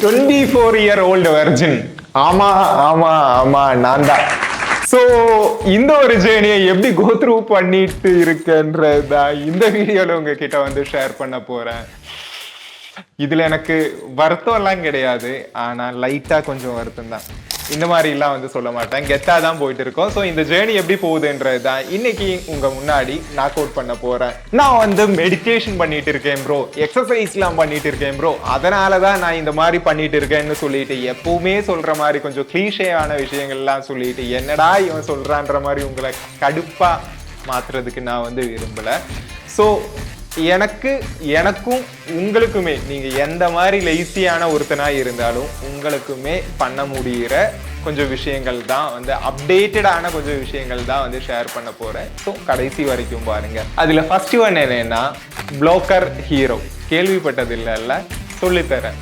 Twenty four year old virgin ஆமா ஆமா ஆமா நான் தான். ஸோ இந்த ஒரு ஜேர்னியை எப்படி கோத்ரூ பண்ணிட்டு இருக்கேன்றதா இந்த வீடியோவில் உங்ககிட்ட வந்து ஷேர் பண்ண போறேன். இதில் எனக்கு வருத்தம்லாம் கிடையாது ஆனால் லைட்டாக கொஞ்சம் வருத்தம் தான் இந்த மாதிரிலாம் வந்து சொல்ல மாட்டேன். கெத்தாக தான் போயிட்டு இருக்கோம். ஸோ இந்த ஜேர்னி எப்படி போகுதுன்றது தான் இன்னைக்கு உங்கள் முன்னாடி நாக் அவுட் பண்ண போகிறேன் நான் வந்து மெடிடேஷன் பண்ணிட்டு இருக்கேன் ப்ரோ எக்ஸசைஸ்லாம் பண்ணிட்டு இருக்கேன் ப்ரோ அதனால தான் நான் இந்த மாதிரி பண்ணிட்டு இருக்கேன்னு சொல்லிட்டு எப்பவுமே சொல்கிற மாதிரி கொஞ்சம் கிளீஷேயான விஷயங்கள்லாம் சொல்லிட்டு என்னடா இவன் சொல்கிறான்ற மாதிரி உங்களை கடுப்பாக மாற்றுறதுக்கு நான் வந்து விரும்பல. ஸோ எனக்கு எனக்கும் உங்களுக்குமே நீங்கள் எந்த மாதிரி லைசியான ஒருத்தனாக இருந்தாலும் உங்களுக்குமே பண்ண முடிகிற கொஞ்சம் விஷயங்கள் தான் வந்து அப்டேட்டடான கொஞ்சம் விஷயங்கள் தான் வந்து ஷேர் பண்ண போகிறேன் ஸோ கடைசி வரைக்கும் பாருங்கள் அதில் ஃபர்ஸ்ட் ஒன் என்னென்னா ப்ளோக்கர் ஹீரோ கேள்விப்பட்டது இல்லைல்ல சொல்லித்தரேன்.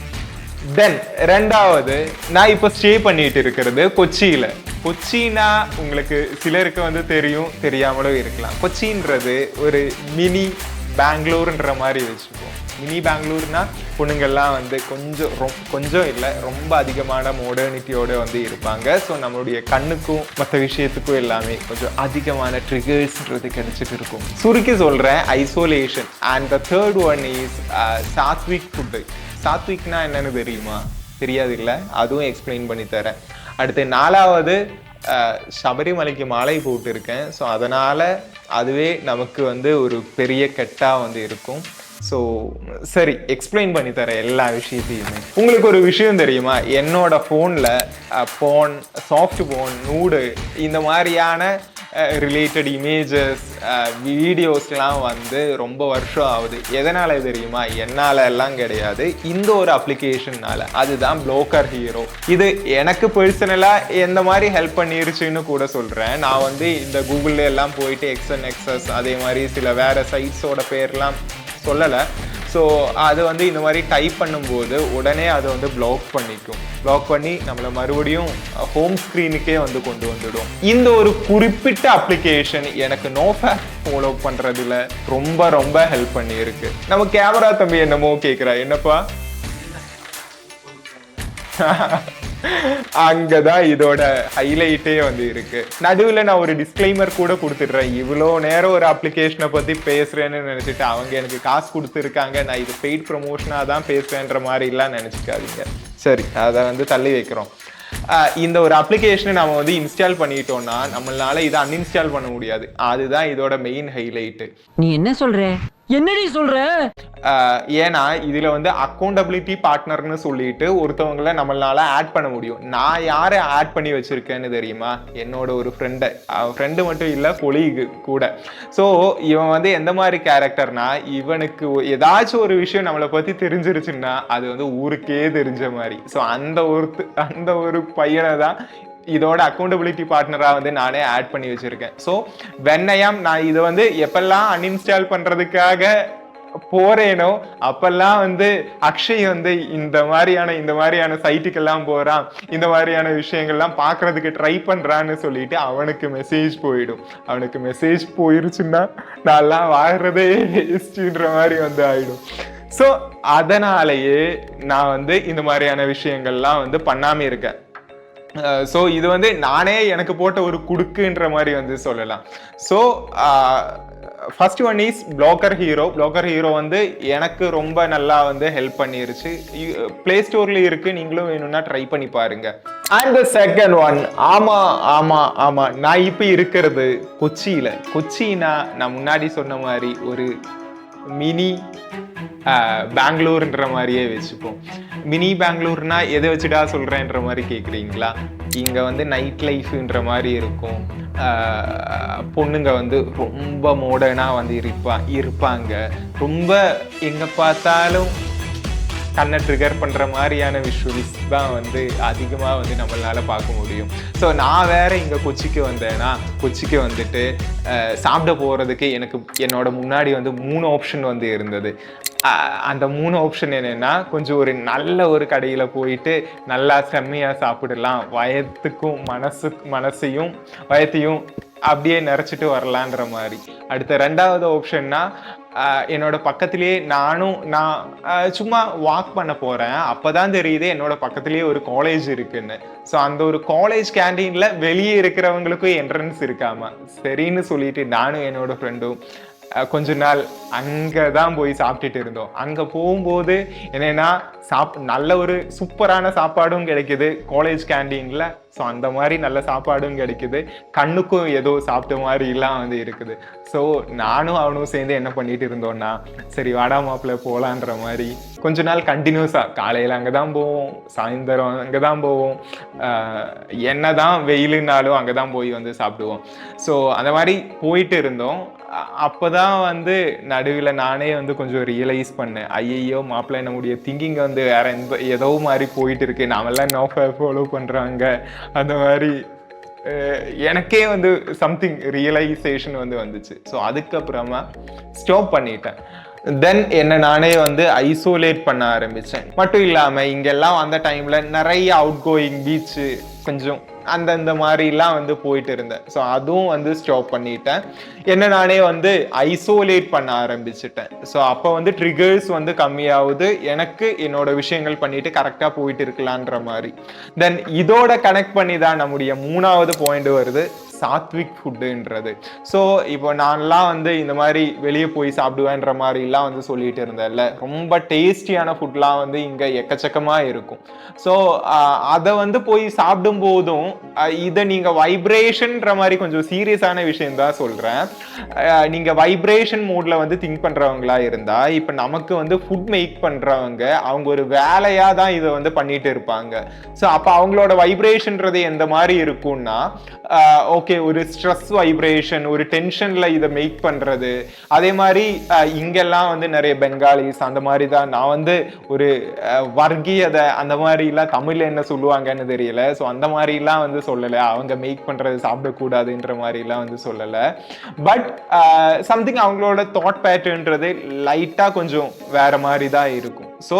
தென் ரெண்டாவது நான் இப்போ ஸ்டே பண்ணிட்டு இருக்கிறது கொச்சியில். கொச்சினா உங்களுக்கு சிலருக்கு வந்து தெரியும் தெரியாமலும் இருக்கலாம். கொச்சின்றது ஒரு மினி பெங்களூருன்ற மாதிரி வச்சுப்போம். மினி பெங்களூர்னா பொண்ணுங்கள்லாம் வந்து கொஞ்சம் ரொம் கொஞ்சம் இல்லை ரொம்ப அதிகமான மாடர்னிட்டியோட வந்து இருப்பாங்க. ஸோ நம்மளுடைய கண்ணுக்கும் மற்ற விஷயத்துக்கும் எல்லாமே கொஞ்சம் அதிகமான ட்ரிகர்ஸ்ன்றது கிடைச்சிட்டு இருக்கும். சுருக்கி சொல்கிறேன் isolation and the third one is sattvic food சாத்விக்னா என்னென்னு தெரியுமா? தெரியாது இல்லை அதுவும் எக்ஸ்பிளைன் பண்ணி தரேன். அடுத்து நாலாவது சபரிமலைக்கு மாலை போட்டிருக்கேன். ஸோ அதனால் அதுவே நமக்கு வந்து ஒரு பெரிய கெட்டாக வந்து இருக்கும். ஸோ சரி எக்ஸ்பிளைன் பண்ணி தரேன் எல்லா விஷயத்தையுமே. உங்களுக்கு ஒரு விஷயம் தெரியுமா? என்னோட ஃபோனில் போன் சாஃப்ட் போன் நூடு இந்த மாதிரியான ரிலேட்டட் இமேஜஸ் வீடியோஸ்லாம் வந்து ரொம்ப வருஷம் ஆகுது. எதனால் தெரியுமா? என்னால் எல்லாம் கிடையாது. இந்த ஒரு அப்ளிகேஷன்னால அதுதான் ப்ளோக்கர் ஹீரோ இது எனக்கு பர்சனலாக எந்த மாதிரி ஹெல்ப் பண்ணிருச்சுன்னு கூட சொல்கிறேன் நான் வந்து இந்த கூகுளில் எல்லாம் போயிட்டு எக்ஸ்என் எக்ஸஸ் அதே மாதிரி சில வேற சைட்ஸோட பேர்லாம் சொல்லலை. ஸோ அது வந்து இந்த மாதிரி டைப் பண்ணும்போது உடனே அதை வந்து பிளாக் பண்ணிக்கும். பிளாக் பண்ணி நம்மளை மறுபடியும் ஹோம் ஸ்க்ரீனுக்கே வந்து கொண்டு வந்துடும். இந்த ஒரு குறிப்பிட்ட அப்ளிகேஷன் எனக்கு நோ ஃபேக் ஃபாலோ பண்ணுறதுல ரொம்ப ரொம்ப ஹெல்ப் பண்ணியிருக்கு. நம்ம கேமரா தம்பி என்னமோ கேட்குறா என்னப்பா? அங்கதான் இதோட ஹைலைட்டே வந்து இருக்கு. நடுவுல நான் ஒரு டிஸ்க்ளைமர் கூட கொடுத்துடுறேன். இவ்வளோ நேரம் ஒரு அப்ளிகேஷனை பத்தி பேசுறேன்னு நினைச்சிட்டு அவங்க எனக்கு காசு கொடுத்துருக்காங்க. நான் இது பெய்ட் ப்ரொமோஷனாக தான் பேசுறேன்ற மாதிரி எல்லாம் நினைச்சுக்காதீங்க. சரி அதை வந்து தள்ளி வைக்கிறோம். ஆஹ் இந்த ஒரு அப்ளிகேஷனை நம்ம வந்து இன்ஸ்டால் பண்ணிட்டோம்னா நம்மளால இதை அன்இன்ஸ்டால் பண்ண முடியாது. அதுதான் இதோட மெயின் ஹைலைட்டு நீ என்ன சொல்ற? என்னடி சொல்ற? ஆஹ் ஏன்னா இதுல வந்து அக்கௌண்டபிலிட்டி பார்ட்னர்னு சொல்லிட்டு ஒருத்தவங்கள நம்மளால ஆட் பண்ண முடியும். நான் யாரை ஆட் பண்ணி வச்சிருக்கேன்னு தெரியுமா? என்னோட ஒரு ஃப்ரெண்டை ஃப்ரெண்டு மட்டும் இல்லை கொலீகு கூட. ஸோ இவன் வந்து எந்த மாதிரி கேரக்டர்னா இவனுக்கு ஏதாச்சும் ஒரு விஷயம் நம்மளை பத்தி தெரிஞ்சிருச்சுன்னா அது வந்து ஊருக்கே தெரிஞ்ச மாதிரி. ஸோ அந்த ஒரு அந்த ஒரு பையனை தான் இதோட அக்கௌண்டபிலிட்டி பார்ட்னராக வந்து நானே ஆட் பண்ணி வச்சுருக்கேன். ஸோ வெண்ணையாம் நான் இதை வந்து எப்பெல்லாம் அன்இன்ஸ்டால் பண்ணுறதுக்காக போறேனோ அப்பெல்லாம் வந்து அக்ஷய் வந்து இந்த மாதிரியான இந்த மாதிரியான சைட்டுக்கெல்லாம் போறான் இந்த மாதிரியான விஷயங்கள்லாம் பாக்குறதுக்கு ட்ரை பண்றான்னு சொல்லிட்டு அவனுக்கு மெசேஜ் போயிடும். அவனுக்கு மெசேஜ் போயிருச்சுன்னா நான்லாம் வாழ்றதே வேஸ்ட்ன்ற மாதிரி வந்து ஆயிடும். ஸோ அதனாலேயே நான் வந்து இந்த மாதிரியான விஷயங்கள்லாம் வந்து பண்ணாம இருக்கேன். ஸோ இது வந்து நானே எனக்கு போட்ட ஒரு குடுக்குன்ற மாதிரி வந்து சொல்லலாம். So first one is blocker hero blocker hero வந்து எனக்கு ரொம்ப நல்லா வந்து ஹெல்ப் பண்ணிருச்சு. ப்ளே ஸ்டோர்ல இருக்கு. நீங்களும் வேணும்னா ட்ரை பண்ணி பாருங்க. அண்ட் த செகண்ட் ஒன் ஆமா ஆமா ஆமா. நான் இப்போ இருக்கிறது கொச்சியில. கொச்சினா நான் முன்னாடி சொன்ன மாதிரி ஒரு மினி பெங்களூர்ன்ற மாதிரியே வச்சுப்போம். மினி பெங்களூர்னா எதை வச்சுடா சொல்கிறேன்ற மாதிரி கேட்குறீங்களா இங்கே வந்து நைட் லைஃப்ன்ற மாதிரி இருக்கும். பொண்ணுங்க வந்து ரொம்ப மோடனாக வந்து இருப்பா இருப்பாங்க. ரொம்ப எங்கே பார்த்தாலும் கண்ணை ட்ரிகர் பண்ணுற மாதிரியான விஷுவல்ஸ் தான் வந்து அதிகமாக வந்து நம்மளால் பார்க்க முடியும். ஸோ நான் வேறு இங்கே கொச்சிக்கு வந்தேன்னா கொச்சிக்கு வந்துட்டு சாப்பிட போகிறதுக்கு எனக்கு என்னோட முன்னாடி வந்து மூணு ஆப்ஷன் வந்து இருந்தது. அந்த மூணு ஆப்ஷன் என்னென்னா கொஞ்சம் ஒரு நல்ல ஒரு கடையில் போயிட்டு நல்லா செம்மையாக சாப்பிடலாம். வயத்துக்கும் மனசு மனசையும் வயத்தையும் அப்படியே நிறச்சிட்டு வரலான்ற மாதிரி. அடுத்த ரெண்டாவது ஆப்ஷன்னா என்னோட பக்கத்திலேயே நானும் நான் சும்மா வாக் பண்ண போகிறேன் அப்போ தான் தெரியுது என்னோட பக்கத்திலேயே ஒரு காலேஜ் இருக்குன்னு. ஸோ அந்த ஒரு காலேஜ் கேண்டீனில் வெளியே இருக்கிறவங்களுக்கும் என்ட்ரன்ஸ் இருக்காம? சரின்னு சொல்லிட்டு நானும் என்னோட ஃப்ரெண்டும் கொஞ்ச நாள் அங்கே தான் போய் சாப்பிட்டுட்டு இருந்தோம். அங்கே போகும்போது என்னென்னா சாப் நல்ல ஒரு சூப்பரான சாப்பாடும் கிடைக்குது காலேஜ் கேண்டீனில் ஸோ அந்த மாதிரி நல்ல சாப்பாடும் கிடைக்குது. கண்ணுக்கும் ஏதோ சாப்பிட்ட மாதிரிலாம் வந்து இருக்குது. ஸோ நானும் அவனும் சேர்ந்து என்ன பண்ணிட்டு இருந்தோம்னா சரி வாடா மாப்பிள்ள போகலான்ற மாதிரி கொஞ்ச நாள் கண்டினியூஸாக காலையில் அங்கே தான் போவோம் சாயந்தரம் அங்கே தான் போவோம். என்ன தான் வெயிலுனாலும் அங்கே தான் போய் வந்து சாப்பிடுவோம். ஸோ அந்த மாதிரி போயிட்டு இருந்தோம். அப்போ தான் வந்து நடுவில் நானே வந்து கொஞ்சம் ரியலைஸ் பண்ணேன். ஐயையோ மாப்பிள்ளை நம்முடைய திங்கிங் வந்து வேற எந்த ஏதோ மாதிரி போயிட்டு இருக்கு. நாமெல்லாம் நோ ஃபாலோ பண்ணுறாங்க அந்த மாதிரி எனக்கே வந்து சம்திங் ரியலைசேஷன் வந்து வந்துச்சு. ஸோ அதுக்கப்புறமா ஸ்டாப் பண்ணிட்டேன். தென் என்னை நானே வந்து ஐசோலேட் பண்ண ஆரம்பித்தேன் மட்டும் இல்லாமல் இங்கெல்லாம் வந்த டைமில் நிறைய அவுட் கோயிங் பீச்சு கொஞ்சம் அந்தந்த மாதிரிலாம் வந்து போயிட்டு இருந்தேன் ஸோ அதுவும் வந்து ஸ்டாப் பண்ணிட்டேன். என்ன நானே வந்து ஐசோலேட் பண்ண ஆரம்பிச்சிட்டேன். ஸோ அப்போ வந்து ட்ரிகர்ஸ் வந்து கம்மியாகுது. எனக்கு என்னோட விஷயங்கள் பண்ணிட்டு கரெக்டாக போயிட்டு இருக்கலான்ற மாதிரி. தென் இதோட கனெக்ட் பண்ணி தான் நம்முடைய மூணாவது பாயிண்ட் வருது. சாத்விக் ஃபுட்டுன்றது ஸோ இப்போ நான்லாம் வந்து இந்த மாதிரி வெளியே போய் சாப்பிடுவேன்ற மாதிரிலாம் வந்து சொல்லிட்டு இருந்தேன்ல. ரொம்ப டேஸ்டியான ஃபுட்லாம் வந்து இங்கே எக்கச்சக்கமாக இருக்கும். ஸோ அதை வந்து போய் சாப்பிடும் போதும் இதை நீங்கள் வைப்ரேஷன்ற மாதிரி கொஞ்சம் சீரியஸான விஷயம் தான் சொல்கிறேன் நீங்கள் வைப்ரேஷன் மூடில் வந்து திங்க் பண்ணுறவங்களா இருந்தால் இப்போ நமக்கு வந்து ஃபுட் மேக் பண்ணுறவங்க அவங்க ஒரு வேலையாக தான் இதை வந்து பண்ணிட்டு இருப்பாங்க. ஸோ அப்போ அவங்களோட வைப்ரேஷன்றது எந்த மாதிரி இருக்கும்னா ஓகே ஓகே ஒரு ஸ்ட்ரெஸ் வைப்ரேஷன் ஒரு டென்ஷனில் இதை மேக் பண்ணுறது அதே மாதிரி இங்கெல்லாம் வந்து நிறைய பெங்காலிஸ் அந்த மாதிரி தான். நான் வந்து ஒரு வர்க்கீயதை அந்த மாதிரிலாம் தமிழில் என்ன சொல்லுவாங்கன்னு தெரியல. ஸோ அந்த மாதிரிலாம் வந்து சொல்லலை. அவங்க மேக் பண்ணுறது சாப்பிடக்கூடாதுன்ற மாதிரிலாம் வந்து சொல்லலை. பட் சம்திங் அவங்களோட தாட் பேட்டர்ன்றது லைட்டாக கொஞ்சம் வேறு மாதிரி தான் இருக்கும். ஸோ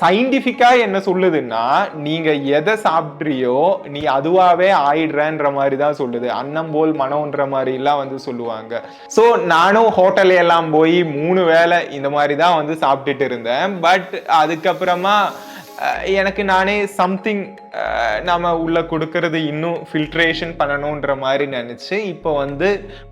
சயின்டிஃபிக்கா என்ன சொல்லுதுன்னா நீங்க எதை சாப்பிட்றியோ நீ அதுவாவே ஆயிடுறன்ற மாதிரி தான் சொல்லுது. அன்னம் போல் மனோன்ற மாதிரி எல்லாம் வந்து சொல்லுவாங்க. ஸோ நானும் ஹோட்டல் எல்லாம் போய் மூணு வேளை இந்த மாதிரி தான் வந்து சாப்பிட்டுட்டு இருந்தேன். பட் அதுக்கப்புறமா எனக்கு நானே சம்திங் நாம் உள்ள கொடுக்கறது இன்னும் ஃபில்ட்ரேஷன் பண்ணணுன்ற மாதிரி நினச்சி இப்போ வந்து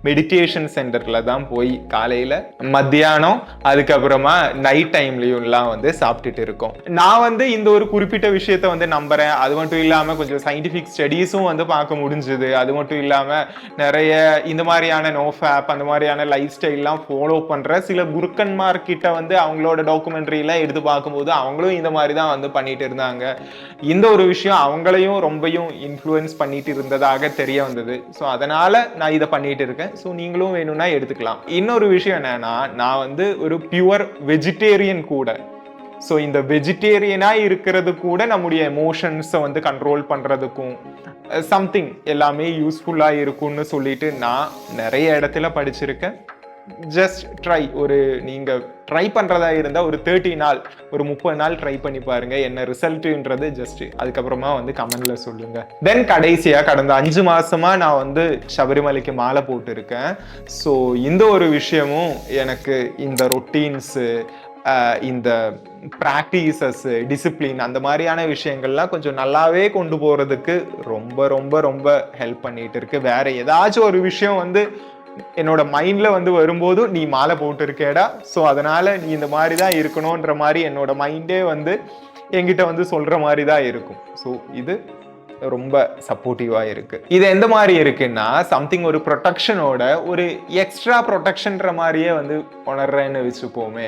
மெடிடேஷன் சென்டரில் தான் போய் காலையில் மத்தியானம் அதுக்கப்புறமா நைட் டைம்லேயும்லாம் வந்து சாப்பிட்டுட்டு இருக்கோம். நான் வந்து இந்த ஒரு குறிப்பிட்ட விஷயத்த வந்து நம்புகிறேன் அது மட்டும் இல்லாமல் கொஞ்சம் சயின்டிஃபிக் ஸ்டடீஸும் வந்து பார்க்க முடிஞ்சுது. அது மட்டும் இல்லாமல் நிறைய இந்த மாதிரியான நோஃப் ஆப் அந்த மாதிரியான லைஃப் ஸ்டைல்லாம் ஃபாலோ பண்ணுற சில குருக்கன்மார்கிட்ட வந்து அவங்களோட டாக்குமெண்ட்ரிலாம் எடுத்து பார்க்கும்போது அவங்களும் இந்த மாதிரி தான் வந்து பண்ணிட்டு இருந்தாங்க. இந்த ஒரு விஷயம் அவங்களையும் ரொம்பையும் இன்ஃப்ளூயன்ஸ் பண்ணிட்டு இருந்ததாக தெரிய வந்தது. ஸோ அதனால நான் இதை பண்ணிட்டு இருக்கேன். ஸோ நீங்களும் வேணும்னா எடுத்துக்கலாம். இன்னொரு விஷயம் என்னன்னா நான் வந்து ஒரு பியூர் வெஜிடேரியன் கூட. ஸோ இந்த வெஜிடேரியனாக இருக்கிறது கூட நம்முடைய எமோஷன்ஸை வந்து கண்ட்ரோல் பண்ணுறதுக்கும் சம்திங் எல்லாமே யூஸ்ஃபுல்லாக இருக்கும்னு சொல்லிட்டு நான் நிறைய இடத்துல படிச்சிருக்கேன். ஜஸ்ட் ட்ரை ஒரு நீங்கள் ட்ரை பண்ணுறதா இருந்தால் ஒரு தேர்ட்டி நாள் ஒரு முப்பது நாள் ட்ரை பண்ணி பாருங்கள் என்ன ரிசல்ட்டுன்றது ஜஸ்ட் அதுக்கப்புறமா வந்து கமெண்டில் சொல்லுங்கள் தென் கடைசியாக கடந்த அஞ்சு மாதமாக நான் வந்து சபரிமலைக்கு மாலை போட்டிருக்கேன். ஸோ இந்த ஒரு விஷயமும் எனக்கு இந்த ரொட்டீன்ஸு இந்த ப்ராக்டிசஸ் டிசிப்ளின் அந்த மாதிரியான விஷயங்கள்லாம் கொஞ்சம் நல்லாவே கொண்டு போகிறதுக்கு ரொம்ப ரொம்ப ரொம்ப ஹெல்ப் பண்ணிகிட்டு இருக்கு. வேறு ஏதாச்சும் ஒரு விஷயம் வந்து என்னோட மைண்டில் வந்து வரும்போது நீ மாலை போட்டிருக்கேடா. ஸோ அதனால் நீ இந்த மாதிரி தான் இருக்கணுன்ற மாதிரி என்னோட மைண்டே வந்து என்கிட்ட வந்து சொல்கிற மாதிரி தான் இருக்கும். ஸோ இது ரொம்ப சப்போர்ட்டிவாக இருக்குது இது எந்த மாதிரி இருக்குன்னா சம்திங் ஒரு ப்ரொடெக்ஷனோட ஒரு எக்ஸ்ட்ரா ப்ரொடெக்ஷன்ற மாதிரியே வந்து உணர்றேன்னு வச்சுப்போமே.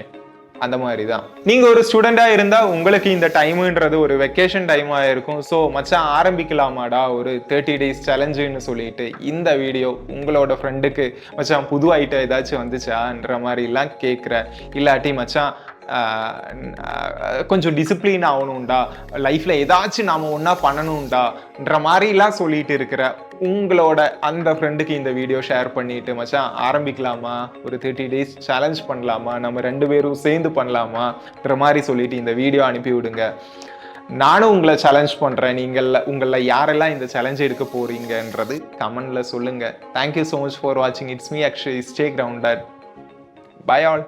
அந்த மாதிரி தான் நீங்கள் ஒரு ஸ்டூடெண்ட்டாக இருந்தால் உங்களுக்கு இந்த டைமுன்றது ஒரு வெக்கேஷன் டைமாக இருக்கும். ஸோ மச்சான் ஆரம்பிக்கலாமாடா? ஒரு தேர்ட்டி டேஸ் சேலஞ்சுன்னு சொல்லிட்டு இந்த வீடியோ உங்களோட ஃப்ரெண்டுக்கு மச்சான் புது ஐட்டம் ஏதாச்சும் வந்துச்சான்ற மாதிரிலாம் கேட்குற இல்லாட்டி மச்சான் கொஞ்சம் டிசிப்ளின் ஆகணும்டா. லைஃப்பில் ஏதாச்சும் நாம் ஒன்றா பண்ணணும்டான்ற மாதிரிலாம் சொல்லிட்டு இருக்கிற உங்களோட அந்த ஃப்ரெண்டுக்கு இந்த வீடியோ ஷேர் பண்ணிட்டு மச்சான் ஆரம்பிக்கலாமா? ஒரு தேர்ட்டி டேஸ் சேலஞ்ச் பண்ணலாமா? நம்ம ரெண்டு பேரும் சேர்ந்து பண்ணலாமான்ற மாதிரி சொல்லிட்டு இந்த வீடியோ அனுப்பி விடுங்க. நானும் உங்களை சேலஞ்ச் பண்ணுறேன் நீங்கள் உங்களில் யாரெல்லாம் இந்த சேலஞ்ச் எடுக்க போகிறீங்கன்றது கமெண்டில் சொல்லுங்கள் thank you so much for வாட்சிங் it's me Akshay stay grounded bye all